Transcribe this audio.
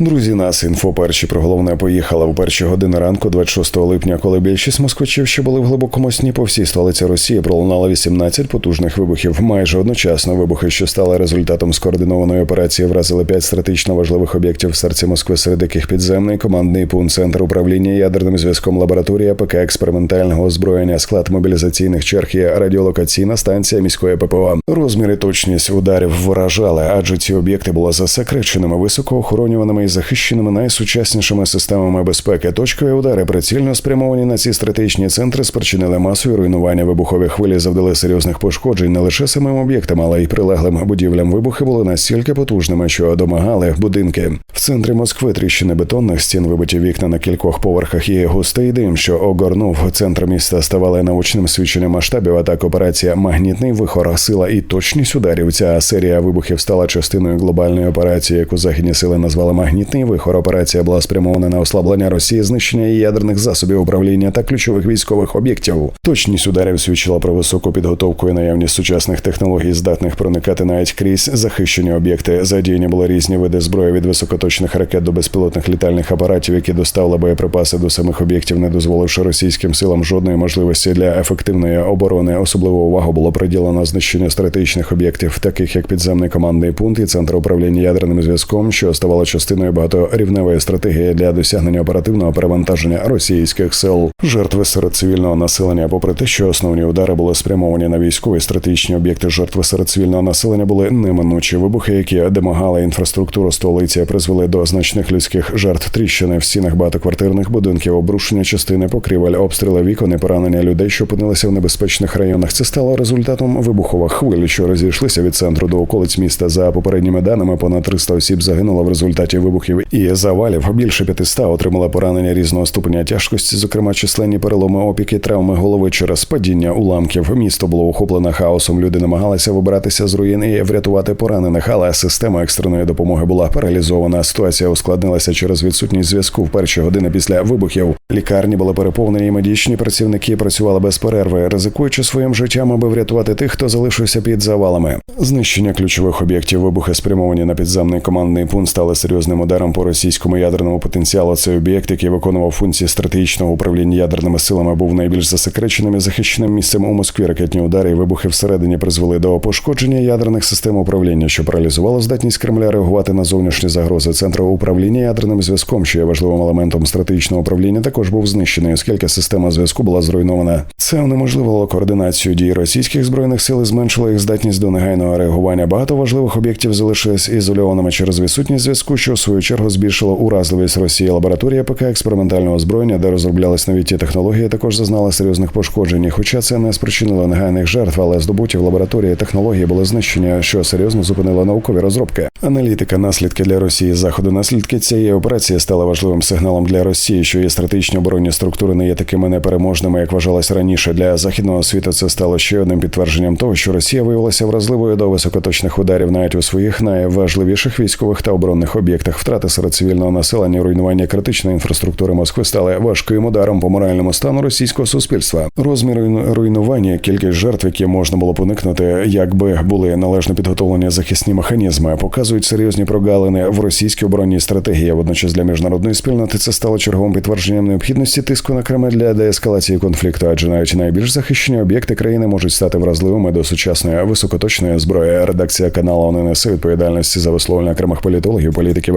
Друзі, нас інфо перші про головне поїхала в перші години ранку, 26 липня, коли більшість москвичів, що були в глибокому сні по всій столиці Росії, пролунало 18 потужних вибухів. Майже одночасно вибухи, що стали результатом скоординованої операції, вразили п'ять стратегічно важливих об'єктів в серці Москви, серед яких підземний командний пункт, центр управління ядерним зв'язком, лабораторія ПК експериментального озброєння, склад мобілізаційних черг і радіолокаційна станція міської ППО. Розмір і точність ударів вражали, адже ці об'єкти були засекреченими, високо охоронюваними і захищеними найсучаснішими системами безпеки. Точкові удари прицільно спрямовані на ці стратегічні центри спричинили масові руйнування. Вибухові хвилі завдали серйозних пошкоджень не лише самим об'єктам, але й прилеглим будівлям. Вибухи були настільки потужними, що домагали будинки. В центрі Москви тріщини бетонних стін, вибиті вікна на кількох поверхах і густий дим, що огорнув центр міста, ставали научним свідченням масштабів атак. Операція Магнітний вихор, сила і точність ударів. Ця серія вибухів стала частиною глобальної операції, яку західні сили назвали Магнітний вихор. Операція була спрямована на ослаблення Росії, знищення її ядерних засобів управління та ключових військових об'єктів. Точність ударів свідчила про високу підготовку і наявність сучасних технологій, здатних проникати навіть крізь захищені об'єкти. Задіяні були різні види зброї від високоточних ракет до безпілотних літальних апаратів, які доставили боєприпаси до самих об'єктів, не дозволивши російським силам жодної можливості для ефективної оборони. Особливу увагу було приділено знищенню стратегічних об'єктів, таких як підземний командний пункт і центр управління ядерним зв'язком, що ставало частиною багаторівневої стратегії для досягнення оперативного перевантаження російських сил. Жертви серед цивільного населення, попри те, що основні удари були спрямовані на військові стратегічні об'єкти, жертви серед цивільного населення були неминучі вибухи, які демагали інфраструктуру столиці, призвели до значних людських жертв тріщини в стінах багатоквартирних будинків, обрушення частини покрівель, обстріли вікон і поранення людей, що опинилися в небезпечних районах. Це стало результатом вибухових хвиль, що розійшлися від центру до околиць міста. За попередніми даними, понад 300 осіб загинуло в результаті вибухів і завалів. Більше 500 отримали поранення різного ступеня тяжкості, зокрема численні переломи, опіки, травми голови через падіння уламків. Місто було охоплене хаосом. Люди намагалися вибиратися з руїн і врятувати поранених, але система екстреної допомоги була паралізована. Ситуація ускладнилася через відсутність зв'язку в перші години після вибухів. Лікарні були переповнені, і медичні працівники працювали без перерви, ризикуючи своїм життям, аби врятувати тих, хто залишився під завалами. Знищення ключових об'єктів вибухи спрямовані на підземний командний пункт стали серйозним ударом по російському ядерному потенціалу. Цей об'єкт, який виконував функції стратегічного управління ядерними силами, був найбільш засекреченим і захищеним місцем у Москві. Ракетні удари і вибухи всередині призвели до пошкодження ядерних систем управління, що паралізувало здатність Кремля реагувати на зовнішні загрози. Центру управління ядерним зв'язком, що є важливим елементом стратегічного управління, також був знищений, оскільки система зв'язку була зруйнована. Це унеможливило координацію дій російських збройних сил, і зменшило їх здатність до негайного реагування. Багато важливих об'єктів залишились ізольованими через відсутність зв'язку, що свою чергу збільшило уразливість Росії. Лабораторія ПК експериментального озброєння, де розроблялись новітні технології, також зазнала серйозних пошкоджень. Хоча це не спричинило негайних жертв, але здобуті в лабораторії технології були знищені, що серйозно зупинило наукові розробки. Аналітика, наслідки для Росії заходу. Наслідки цієї операції стали важливим сигналом для Росії, що її стратегічні оборонні структури не є такими непереможними, як вважалось раніше. Для західного світу це стало ще одним підтвердженням того, що Росія виявилася вразливою до високоточних ударів навіть у своїх найважливіших військових та оборонних об'єктах. Втрати серед цивільного населення, руйнування критичної інфраструктури Москви стали важким ударом по моральному стану російського суспільства. Розмір руйнування, кількість жертв, які можна було б уникнути, якби були належно підготовлені захисні механізми, показують серйозні прогалини в російській оборонній стратегії. Водночас для міжнародної спільноти це стало черговим підтвердженням необхідності тиску на Кремль для деескалації конфлікту, адже навіть найбільш захищені об'єкти країни можуть стати вразливими до сучасної високоточної зброї. Редакція каналу не несе відповідальності за висловлення окремих політологів, політиків,